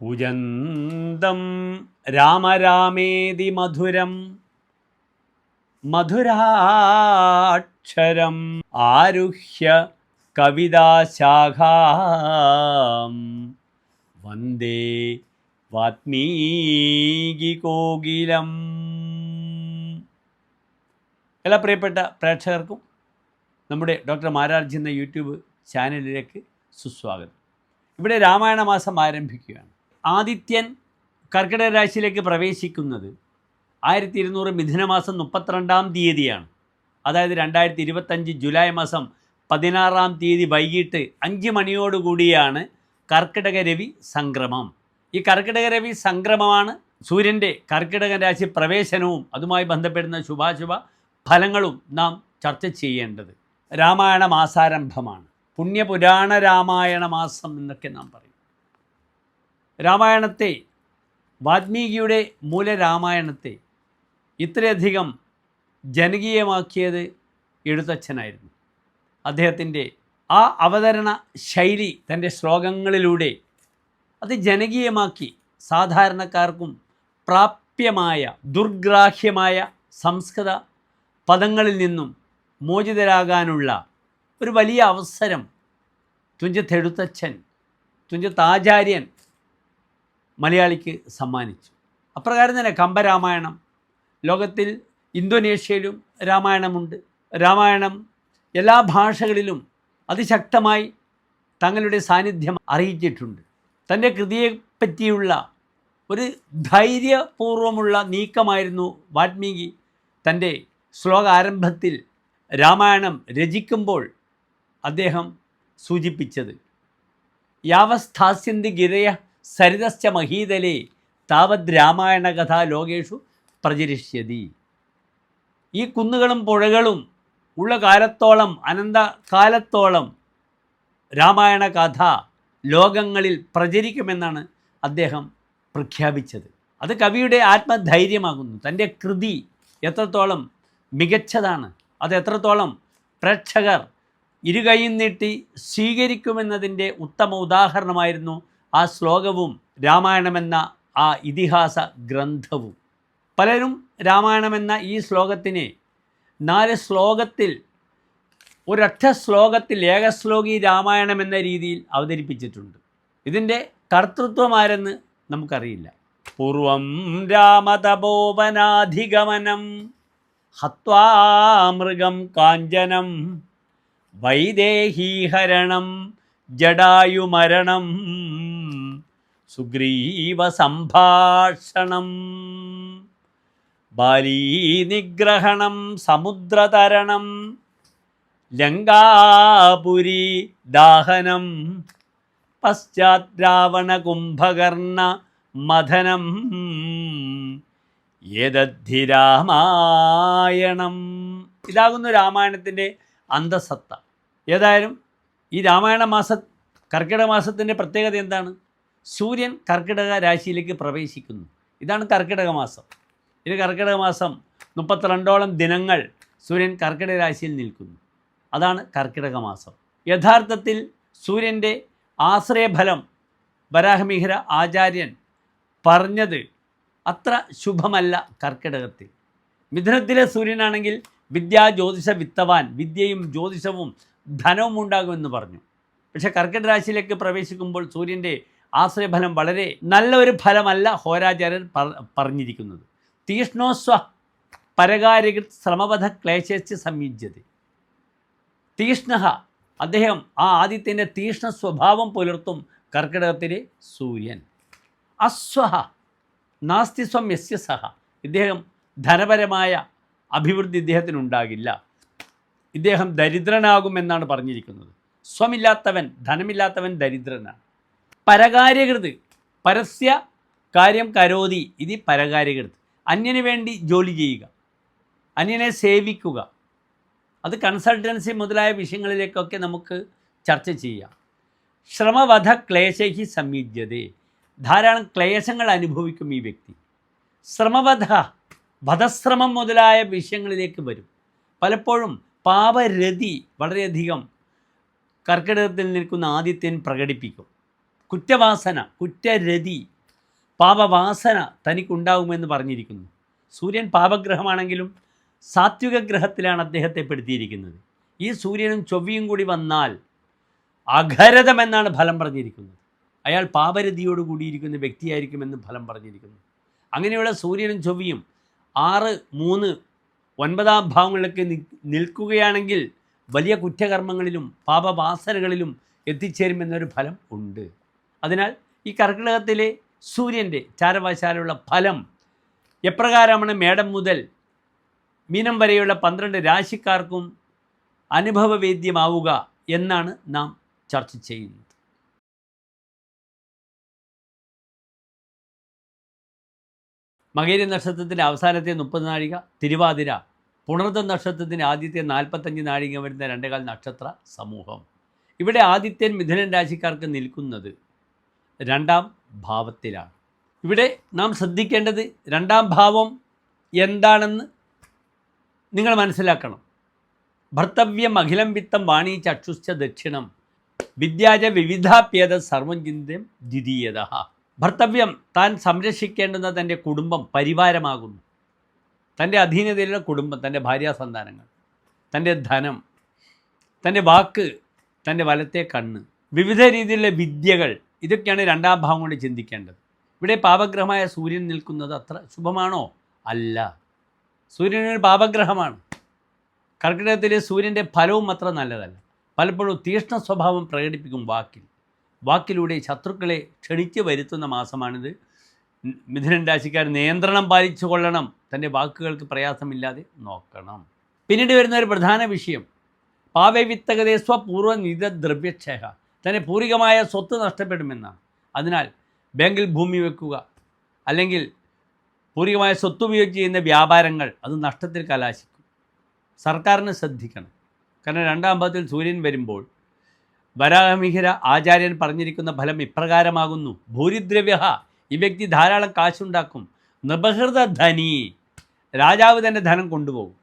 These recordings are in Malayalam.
കുജന്തം രാമരാമേതി മധുരം. മധുരാക്ഷരം ആരുഹ്യ കവിതാശാഖാം. വന്ദേ വാത്മീകികോകിലം എല്ലാ പ്രിയപ്പെട്ട പ്രേക്ഷകർക്കും നമ്മുടെ ഡോക്ടർ മാരാർജി എന്ന യൂട്യൂബ് ചാനലിലേക്ക് സുസ്വാഗതം. ഇവിടെ രാമായണ മാസം ആരംഭിക്കുകയാണ്. ആദിത്യൻ കർക്കിടക രാശിയിലേക്ക് പ്രവേശിക്കുന്നത് ആയിരത്തി ഇരുന്നൂറ് മിഥുനമാസം മുപ്പത്തിരണ്ടാം തീയതിയാണ്. അതായത് രണ്ടായിരത്തി ഇരുപത്തഞ്ച് ജൂലൈ മാസം പതിനാറാം തീയതി വൈകിട്ട് അഞ്ച് മണിയോടുകൂടിയാണ് കർക്കിടക രവി സംക്രമം. ഈ കർക്കിടക രവി സംക്രമമാണ് സൂര്യന്റെ കർക്കിടക രാശി പ്രവേശനവും അതുമായി ബന്ധപ്പെടുന്ന ശുഭാശുഭ ഫലങ്ങളും നാം ചർച്ച ചെയ്യേണ്ടത്. രാമായണ മാസാരംഭമാണ്. പുണ്യപുരാണ രാമായണ മാസം എന്നൊക്കെ നാം പറയും. രാമായണത്തെ വാൽമീകിയുടെ മൂലരാമായണത്തെ ഇത്രയധികം ജനകീയമാക്കിയത് എഴുത്തച്ഛനായിരുന്നു. അദ്ദേഹത്തിന്റെ ആ അവതരണ ശൈലി തന്റെ ശ്ലോകങ്ങളിലൂടെ അത് ജനകീയമാക്കി സാധാരണക്കാർക്കും പ്രാപ്യമായ ദുർഗ്രാഹ്യമായ സംസ്കൃത പദങ്ങളിൽ നിന്നും മോചിതരാകാനുള്ള ഒരു വലിയ അവസരം തുഞ്ചത്തെഴുത്തച്ഛൻ തുഞ്ചത്താചാര്യൻ മലയാളിക്ക് സമ്മാനിച്ചു. അപ്രകാരം തന്നെ കമ്പരാമായണം ലോകത്തിൽ ഇന്തോനേഷ്യയിലും രാമായണമുണ്ട്. രാമായണം എല്ലാ ഭാഷകളിലും അതിശക്തമായി തങ്ങളുടെ സാന്നിധ്യം അറിയിച്ചിട്ടുണ്ട്. തന്റെ കൃതിയെപ്പറ്റിയുള്ള ഒരു ധൈര്യപൂർവമുള്ള നീക്കമായിരുന്നു വാൽമീകി തന്റെ ശ്ലോക ആരംഭത്തിൽ രാമായണം രചിക്കുമ്പോൾ അദ്ദേഹം സൂചിപ്പിച്ചത്. യാവസ്ഥാസ്യന്തി ഗിരയ സരിതശ്ച മഹീതലേ താവത് രാമായണ കഥ ലോകേഷു പ്രചരിഷ്യതി. ഈ കുന്നുകളും പുഴകളും ഉള്ള കാലത്തോളം അനന്ത കാലത്തോളം രാമായണ കഥ ലോകങ്ങളിൽ പ്രചരിക്കുമെന്നാണ് അദ്ദേഹം പ്രഖ്യാപിച്ചത്. അത് കവിയുടെ ആത്മധൈര്യമാകുന്നു. തന്റെ കൃതി എത്രത്തോളം മികച്ചതാണ് അത് എത്രത്തോളം പ്രേക്ഷകർ ഇരുകൈയും നീട്ടി സ്വീകരിക്കുമെന്നതിന്റെ ഉത്തമ ഉദാഹരണമായിരുന്നു ആ ശ്ലോകവും രാമായണമെന്ന ആ ഇതിഹാസ ഗ്രന്ഥവും. പലരും രാമായണമെന്ന ഈ ശ്ലോകത്തിനെ നാല് ശ്ലോകത്തിൽ ഒരൊറ്റ ശ്ലോകത്തിൽ ഏകശ്ലോകി രാമായണം എന്ന രീതിയിൽ അവതരിപ്പിച്ചിട്ടുണ്ട്. ഇതിന്റെ കർത്തൃത്വം ആരെന്ന് നമുക്കറിയില്ല. പൂർവം രാമതപോവനാധിഗമനം ഹത്വാമൃഗം കാഞ്ചനം വൈദേഹീഹരണം ജടായുമരണം സുഗ്രീവ സംഭാഷണം ബാലീനിഗ്രഹണം സമുദ്രതരണം. ലങ്കാപുരി ദാഹനം. പശ്ചാത്രാവണ കുംഭകർണ മഥനം. ഏതദ്ധി രാമായണം. ഇതാകുന്നു രാമായണത്തിന്റെ അന്തസത്ത. ഏതായാലും ഈ രാമായണ മാസ കർക്കിടക മാസത്തിന്റെ പ്രത്യേകത എന്താണ്? സൂര്യൻ കർക്കിടക രാശിയിലേക്ക് പ്രവേശിക്കുന്നു. ഇതാണ് കർക്കിടക മാസം. ഇത് കർക്കിടക മാസം മുപ്പത്തിരണ്ടോളം ദിനങ്ങൾ സൂര്യൻ കർക്കിടക രാശിയിൽ നിൽക്കുന്നു. അതാണ് കർക്കിടക മാസം. യഥാർത്ഥത്തിൽ സൂര്യന്റെ ആശ്രയഫലം വരാഹമിഹിര ആചാര്യൻ പറഞ്ഞത് അത്ര ശുഭമല്ല കർക്കിടകത്തിൽ. മിഥുനത്തിലെ സൂര്യനാണെങ്കിൽ വിദ്യാ ജ്യോതിഷ വിത്തവാൻ വിദ്യയും ജ്യോതിഷവും ധനവും ഉണ്ടാകുമെന്ന് പറഞ്ഞു. പക്ഷേ കർക്കിടക രാശിയിലേക്ക് പ്രവേശിക്കുമ്പോൾ സൂര്യന്റെ ആശ്രയഫലം വളരെ നല്ല ഒരു ഫലമല്ല ഹോരാചാര്യൻ പറഞ്ഞിരിക്കുന്നത്. തീഷ്ണോസ്വ പരകാരികൃത് ശ്രമവധ ക്ലേശിച്ച് സംയുജ്യത തീഷ്ണ അദ്ദേഹം ആ ആദിത്യന്റെ തീഷ്ണ സ്വഭാവം പുലർത്തും കർക്കിടകത്തിലെ സൂര്യൻ. അസ്വഹ നാസ്തിസ്വം യസ്യ സഹ ഇദ്ദേഹം ധനപരമായ അഭിവൃദ്ധി ഇദ്ദേഹത്തിനുണ്ടാകില്ല. ഇദ്ദേഹം ദരിദ്രനാകുമെന്നാണ് പറഞ്ഞിരിക്കുന്നത്. സ്വമില്ലാത്തവൻ ധനമില്ലാത്തവൻ ദരിദ്രനാണ്. പരകാര്യകൃത് പരസ്യ കാര്യം കരോതി ഇത് പരകാര്യകൃത്. അന്യന് വേണ്ടി ജോലി ചെയ്യുക അന്യനെ സേവിക്കുക. അത് കൺസൾട്ടൻസി മുതലായ വിഷയങ്ങളിലേക്കൊക്കെ നമുക്ക് ചർച്ച ചെയ്യാം. ശ്രമവധ ക്ലേശി സംയുജ്യതേ ധാരാളം ക്ലേശങ്ങൾ അനുഭവിക്കും ഈ വ്യക്തി. ശ്രമവധ വധശ്രമം മുതലായ വിഷയങ്ങളിലേക്ക് വരും. പലപ്പോഴും പാപരതി വളരെയധികം കർക്കിടകത്തിൽ നിൽക്കുന്ന ആദിത്യൻ പ്രകടിപ്പിക്കും. കുറ്റവാസന കുറ്റരതി പാപവാസന തനിക്കുണ്ടാകുമെന്ന് പറഞ്ഞിരിക്കുന്നു. സൂര്യൻ പാപഗ്രഹമാണെങ്കിലും സാത്വിക ഗ്രഹത്തിലാണ് അദ്ദേഹത്തെ പെടുത്തിയിരിക്കുന്നത്. ഈ സൂര്യനും ചൊവ്വയും കൂടി വന്നാൽ അഘരതമെന്നാണ് ഫലം പറഞ്ഞിരിക്കുന്നത്. അയാൾ പാപരതിയോട് കൂടിയിരിക്കുന്ന വ്യക്തിയായിരിക്കുമെന്ന് ഫലം പറഞ്ഞിരിക്കുന്നു. അങ്ങനെയുള്ള സൂര്യനും ചൊവ്വയും ആറ് മൂന്ന് ഒൻപതാം ഭാവങ്ങളിലൊക്കെ നിൽക്കുകയാണെങ്കിൽ വലിയ കുറ്റകർമ്മങ്ങളിലും പാപവാസനകളിലും എത്തിച്ചേരുമെന്നൊരു ഫലം ഉണ്ട്. അതിനാൽ ഈ കർക്കിടകത്തിലെ സൂര്യന്റെ ചാരവാശാലുള്ള ഫലം എപ്രകാരമാണ് മേടം മുതൽ മീനം വരെയുള്ള പന്ത്രണ്ട് രാശിക്കാർക്കും അനുഭവവേദ്യമാവുക എന്നാണ് നാം ചർച്ച ചെയ്യുന്നത്. മകേരി നക്ഷത്രത്തിന്റെ അവസാനത്തെ മുപ്പത് നാഴിക തിരുവാതിര പുണർത്ത നക്ഷത്രത്തിന്റെ ആദ്യത്തെ നാൽപ്പത്തഞ്ച് നാഴിക വരുന്ന രണ്ടേകാൽ നക്ഷത്ര സമൂഹം. ഇവിടെ ആദിത്യൻ മിഥുനൻ രാശിക്കാർക്ക് നിൽക്കുന്നത് രണ്ടാം ഭാവത്തിലാണ്. ഇവിടെ നാം ശ്രദ്ധിക്കേണ്ടത് രണ്ടാം ഭാവം എന്താണെന്ന് നിങ്ങൾ മനസ്സിലാക്കണം. ഭർത്തവ്യം അഖിലം വിത്തം വാണി ചക്ഷുശ്ച ദക്ഷിണം വിദ്യാജ വിവിധാപ്യത സർവചിന്തം ദ്വിതീയത. ഭർത്തവ്യം താൻ സംരക്ഷിക്കേണ്ടുന്ന തന്റെ കുടുംബം പരിവാരമാകുന്നു. തന്റെ അധീനതയിലുള്ള കുടുംബം തന്റെ ഭാര്യാസന്താനങ്ങൾ തന്റെ ധനം തന്റെ വാക്ക് തന്റെ വലത്തെ കണ്ണ് വിവിധ രീതിയിലുള്ള വിദ്യകൾ ഇതൊക്കെയാണ് രണ്ടാം ഭാവം കൊണ്ട് ചിന്തിക്കേണ്ടത്. ഇവിടെ പാപഗ്രഹമായ സൂര്യൻ നിൽക്കുന്നത് അത്ര ശുഭമാണോ? അല്ല. സൂര്യനൊരു പാപഗ്രഹമാണ്. കർക്കിടകത്തിലെ സൂര്യന്റെ ഫലവും അത്ര നല്ലതല്ല. പലപ്പോഴും തീഷ്ണ സ്വഭാവം പ്രകടിപ്പിക്കും വാക്കിൽ. വാക്കിലൂടെ ശത്രുക്കളെ ക്ഷണിച്ച് വരുത്തുന്ന മാസമാണിത്. മിഥുനൻ രാശിക്കാർ നിയന്ത്രണം പാലിച്ചു കൊള്ളണം. തന്റെ വാക്കുകൾക്ക് പ്രയാസമില്ലാതെ നോക്കണം. പിന്നീട് വരുന്ന ഒരു പ്രധാന വിഷയം. പാവവിത്തകതേ സ്വപൂർവ നിതദ്രവ്യക്ഷേഹ തന്റെ പൂർവികമായ സ്വത്ത് നഷ്ടപ്പെടുമെന്നാണ്. അതിനാൽ ബാങ്കിൽ ഭൂമി വെക്കുക അല്ലെങ്കിൽ പൂർവികമായ സ്വത്ത് ഉപയോഗിച്ച് ചെയ്യുന്ന വ്യാപാരങ്ങൾ അത് നഷ്ടത്തിൽ കലാശിക്കും. സർക്കാരിനെ ശ്രദ്ധിക്കണം. കാരണം രണ്ടാം ഭാഗത്തിൽ സൂര്യൻ വരുമ്പോൾ വരാഹമിഹിര ആചാര്യൻ പറഞ്ഞിരിക്കുന്ന ഫലം ഇപ്രകാരമാകുന്നു. ഭൂരിദ്രവ്യ ഈ വ്യക്തി ധാരാളം കാശുണ്ടാക്കും. നിബഹൃത ധനി രാജാവ് തന്നെ ധനം കൊണ്ടുപോകും.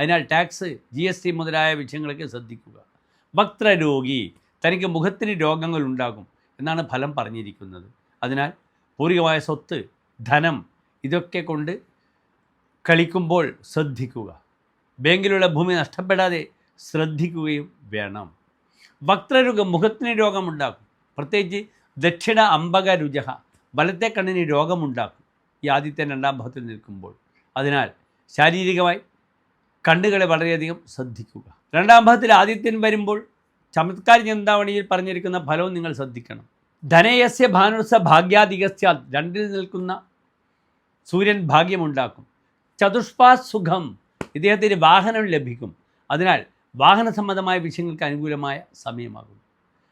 അതിനാൽ ടാക്സ് ജി എസ് ടി മുതലായ വിഷയങ്ങളൊക്കെ ശ്രദ്ധിക്കുക. വക്രരോഗി തനിക്ക് മുഖത്തിന് രോഗങ്ങൾ ഉണ്ടാകും എന്നാണ് ഫലം പറഞ്ഞിരിക്കുന്നത്. അതിനാൽ പൂർവികമായ സ്വത്ത് ധനം ഇതൊക്കെ കൊണ്ട് കളിക്കുമ്പോൾ ശ്രദ്ധിക്കുക. ബാങ്കിലുള്ള ഭൂമി നഷ്ടപ്പെടാതെ ശ്രദ്ധിക്കുകയും വേണം. വക്രരോഗം മുഖത്തിന് രോഗമുണ്ടാക്കും. പ്രത്യേകിച്ച് ദക്ഷിണ അമ്പക രുചഹ വലത്തെ കണ്ണിന് രോഗമുണ്ടാക്കും ഈ ആദ്യത്തെ രണ്ടാം ഭാഗത്തിൽ നിൽക്കുമ്പോൾ. അതിനാൽ ശാരീരികമായി കണ്ണുകളെ വളരെയധികം ശ്രദ്ധിക്കുക. രണ്ടാം ഭാഗത്തിൽ ആദിത്യൻ വരുമ്പോൾ ചമത്കാര ചിന്താവണിയിൽ പറഞ്ഞിരിക്കുന്ന ഫലവും നിങ്ങൾ ശ്രദ്ധിക്കണം. ധനയസ്യ ഭാനുസ ഭാഗ്യാധികസ്യ രണ്ടിൽ നിൽക്കുന്ന സൂര്യൻ ഭാഗ്യമുണ്ടാക്കും. ചതുഷ്പാ സുഖം ഇദ്ദേഹത്തിന് വാഹനം ലഭിക്കും. അതിനാൽ വാഹന സംബന്ധമായ വിഷയങ്ങൾക്ക് അനുകൂലമായ സമയമാകും.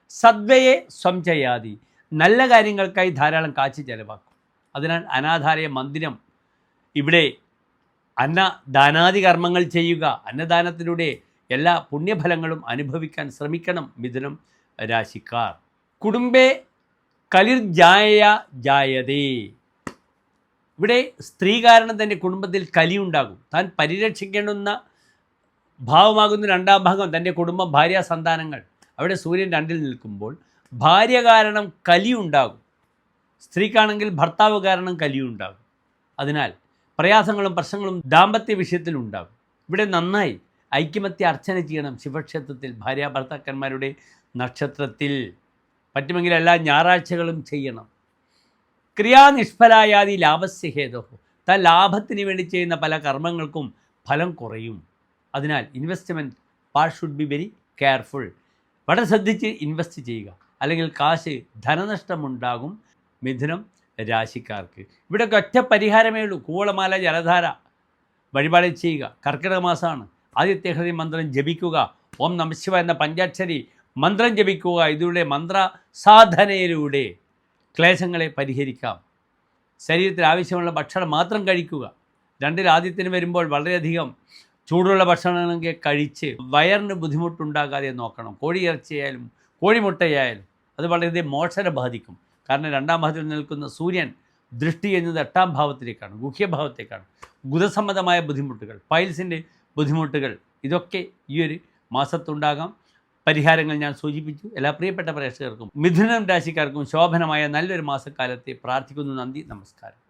സദ്വയെ സ്വം ചെയ്യാതി നല്ല കാര്യങ്ങൾക്കായി ധാരാളം കാശ് ചെലവാക്കും. അതിനാൽ അനാധാരയ മന്ദിരം ഇവിടെ അന്നദാനാദി കർമ്മങ്ങൾ ചെയ്യുക അന്നദാനത്തിലൂടെ എല്ലാ പുണ്യഫലങ്ങളും അനുഭവിക്കാൻ ശ്രമിക്കണം മിഥുനം രാശിക്കാർ. കുടുംബേ കലിർ ജായ ജായതേ. ഇവിടെ സ്ത്രീ കാരണം തന്നെ കുടുംബത്തിൽ കലിയുണ്ടാകും താൻ പരിരക്ഷിക്കേണ്ടുന്ന ഭാവമാകുന്ന രണ്ടാം ഭാഗം തന്റെ കുടുംബം ഭാര്യ സന്താനങ്ങൾ. അവിടെ സൂര്യൻ രണ്ടിൽ നിൽക്കുമ്പോൾ ഭാര്യ കാരണം കലിയുണ്ടാകും. സ്ത്രീക്കാണെങ്കിൽ ഭർത്താവ് കാരണം കലിയുണ്ടാകും. അതിനാൽ പ്രയാസങ്ങളും പ്രശ്നങ്ങളും ദാമ്പത്യ വിഷയത്തിലുണ്ടാകും ഇവിടെ നന്നായി ഐക്യമത്യ അർച്ചന ചെയ്യണം ശിവക്ഷേത്രത്തിൽ ഭാര്യ ഭർത്താക്കന്മാരുടെ നക്ഷത്രത്തിൽ. പറ്റുമെങ്കിൽ എല്ലാ ഞായറാഴ്ചകളും ചെയ്യണം. ക്രിയാനിഷ്ഫലായാതി ലാഭസ്യഹേതോ ത ലാഭത്തിന് വേണ്ടി ചെയ്യുന്ന പല കർമ്മങ്ങൾക്കും ഫലം കുറയും. അതിനാൽ ഇൻവെസ്റ്റ്മെന്റ് പാർ ഷുഡ് ബി വെരി കെയർഫുൾ വളരെ ശ്രദ്ധിച്ച് ഇൻവെസ്റ്റ് ചെയ്യുക. അല്ലെങ്കിൽ കാശ് ധനനഷ്ടമുണ്ടാകും മിഥുനം രാശിക്കാർക്ക്. ഇവിടെയൊക്കെ ഒറ്റ പരിഹാരമേ ഉള്ളൂ. കൂവളമാല ജലധാര വഴിപാട് ചെയ്യുക. കർക്കിടക മാസമാണ്. ആദിത്യ ഹൃദയ മന്ത്രം ജപിക്കുക. ഓം നമശിവ എന്ന പഞ്ചാക്ഷരി മന്ത്രം ജപിക്കുക. ഇതിലൂടെ മന്ത്ര സാധനയിലൂടെ ക്ലേശങ്ങളെ പരിഹരിക്കാം. ശരീരത്തിൽ ആവശ്യമുള്ള ഭക്ഷണം മാത്രം കഴിക്കുക. രണ്ടിൽ ആദ്യത്തിന് വരുമ്പോൾ വളരെയധികം ചൂടുള്ള ഭക്ഷണങ്ങളൊക്കെ കഴിച്ച് വയറിന് ബുദ്ധിമുട്ടുണ്ടാകാതെ നോക്കണം. കോഴി ഇറച്ചിയായാലും കോഴിമുട്ടയായാലും അത് വളരെയധികം മോശനെ ബാധിക്കും. കാരണം രണ്ടാം ഭാവത്തിൽ നിൽക്കുന്ന സൂര്യൻ ദൃഷ്ടി എന്നത് എട്ടാം ഭാവത്തിലേക്കാണ് ഗുഹ്യഭാവത്തേക്കാണ്. ഗുദസംബന്ധമായ ബുദ്ധിമുട്ടുകൾ പൈൽസിന്റെ ബുദ്ധിമുട്ടുകൾ ഇതൊക്കെ ഈ ഒരു മാസത്തുണ്ടാകാം. പരിഹാരങ്ങൾ ഞാൻ സൂചിപ്പിച്ചു. എല്ലാ പ്രിയപ്പെട്ട പ്രേക്ഷകർക്കും മിഥുനം രാശിക്കാർക്കും ശോഭനമായ നല്ലൊരു മാസക്കാലത്തെ പ്രാർത്ഥിക്കുന്നു. നന്ദി നമസ്കാരം.